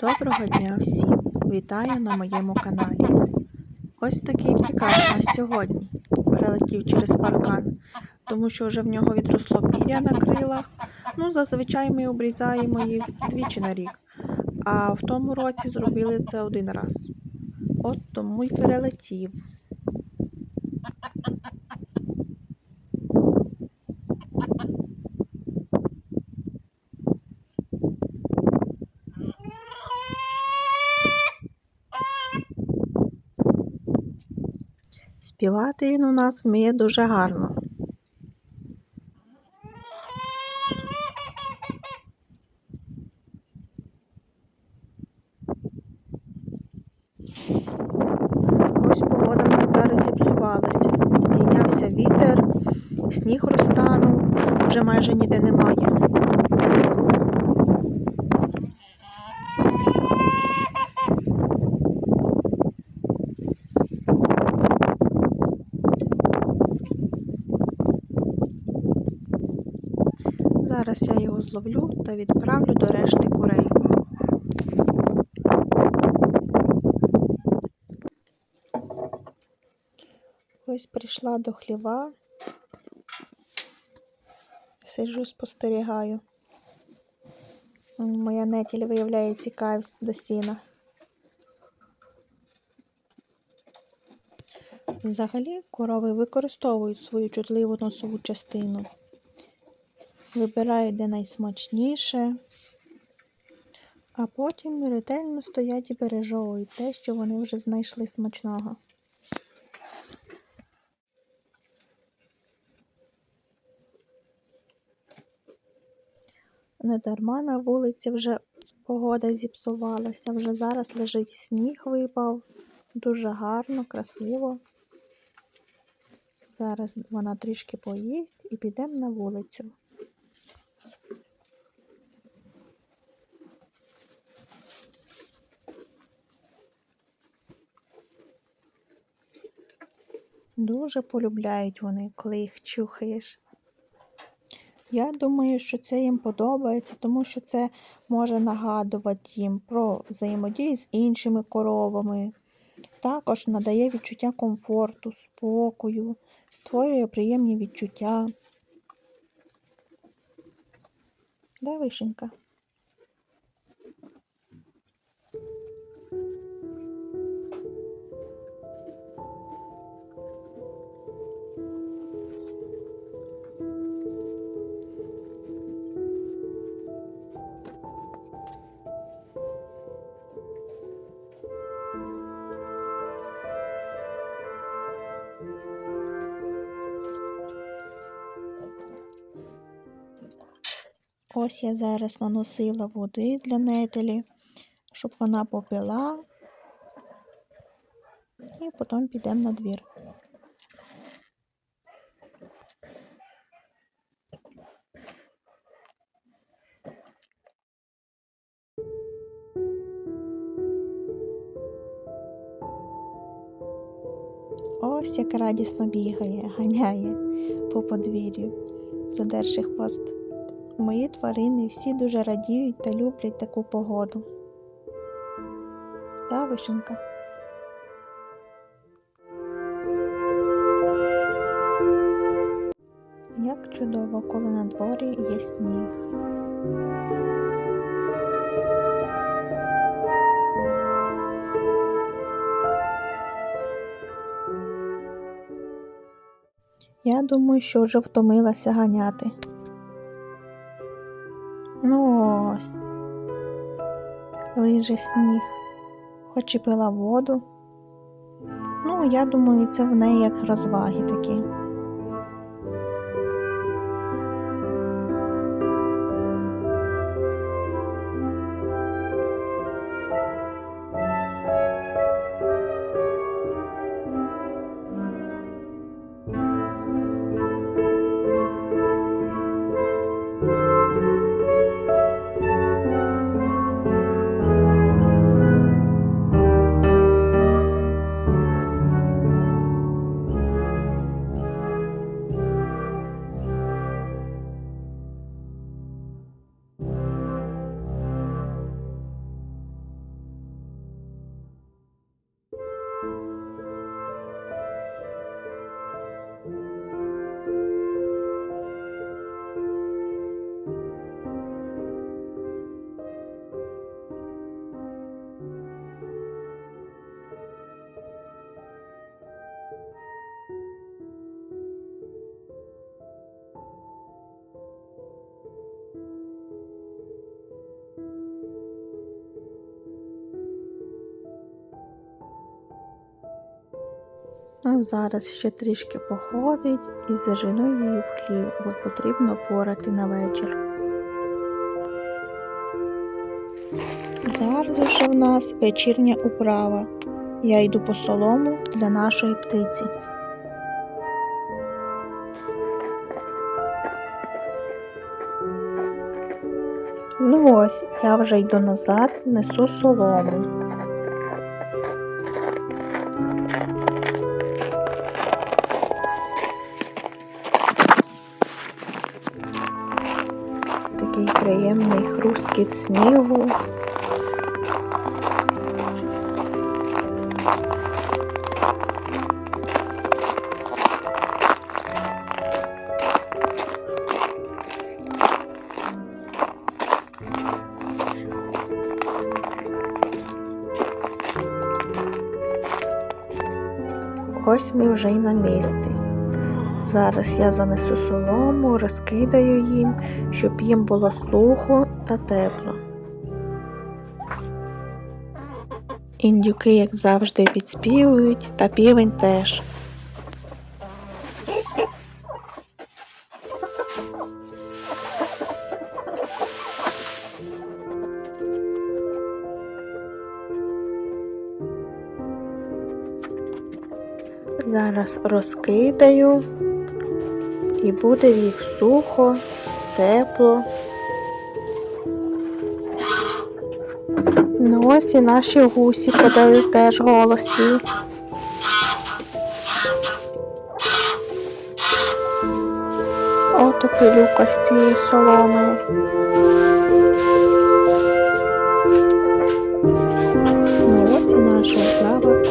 Доброго дня всім! Вітаю на моєму каналі. Ось такий втікач у нас сьогодні перелетів через паркан, тому що вже в нього відросло пір'я на крилах. Ну, зазвичай ми обрізаємо їх двічі на рік, а в тому році зробили це один раз. От тому й перелетів. Співати він у нас вміє дуже гарно. Ось погода в нас зараз зіпсувалася. Піднявся вітер, сніг розтанув, вже майже ніде немає. Зараз я його зловлю та відправлю до решти курей. Ось прийшла до хліва. Сиджу, спостерігаю. Моя нетіль виявляє тікає до сіна. Взагалі корови використовують свою чутливу носову частину. Вибирають де найсмачніше, а потім ретельно стоять і пережовують те, що вони вже знайшли смачного. Недарма на вулиці вже погода зіпсувалася, вже зараз лежить сніг випав, дуже гарно, красиво. Зараз вона трішки поїсть і підемо на вулицю. Дуже полюбляють вони, коли їх чухаєш. Я думаю, що це їм подобається, тому що це може нагадувати їм про взаємодію з іншими коровами. Також надає відчуття комфорту, спокою, створює приємні відчуття. Да, вишенька? Ось я зараз наносила води для нетелі, щоб вона попила, і потім підемо на двір. Ось як радісно бігає, ганяє по подвір'ю, задерши хвост. Мої тварини всі дуже радіють та люблять таку погоду. Та, вишенька? Як чудово, коли на дворі є сніг. Я думаю, що вже втомилася ганяти. Лиже сніг, хоч і пила воду. Ну, я думаю, це в неї як розваги такі. Зараз ще трішки походить і зажену її в хлів, бо потрібно порати на вечір. Зараз вже в нас вечірня управа. Я йду по солому для нашої птиці. Ну ось, я вже йду назад, несу солому. Такий приємний хрусткіт снігу. Ось ми вже й на місці. Зараз я занесу солому, розкидаю їм, щоб їм було сухо та тепло. Індюки, як завжди, підспівують, та півень теж. Зараз розкидаю і буде в їх сухо, тепло. Ну ось і наші гусі подають теж голосі. Ото пилюка з цією соломою. Ну ось і наша вправа